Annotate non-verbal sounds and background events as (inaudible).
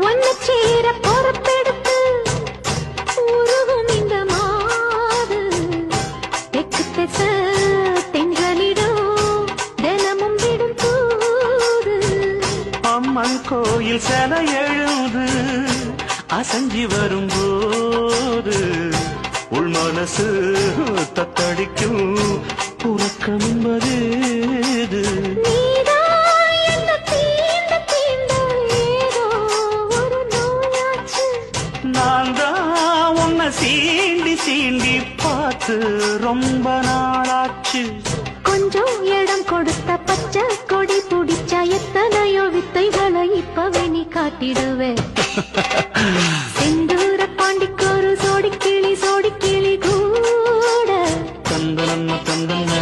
ஒன்னு சேர பொறுப்பெடுத்து உருகும் இந்த மாது தெற்கு திச தென்றலிடும் தினமும் விடும் தூது. அம்மன் கோயில் சில எழுது அசஞ்சி வரும்போது உள் மனசு தத்தடிக்கும் உறக்கம் என்பது நான் தான் உன்னை சீண்டி சீண்டி பார்த்து ரொம்ப நாளாச்சு. கொஞ்சம் இடம் கொடுத்த பச்சை கொடி பிடிச்ச எத்தனையோ வித்தைகளை இப்பவே நீ காட்டிடுவேன் (laughs) செந்தூர பாண்டிக்கு ஒரு சோடி கிளி சோடி கிளி கூட. தந்தனம்மா தந்தன்ன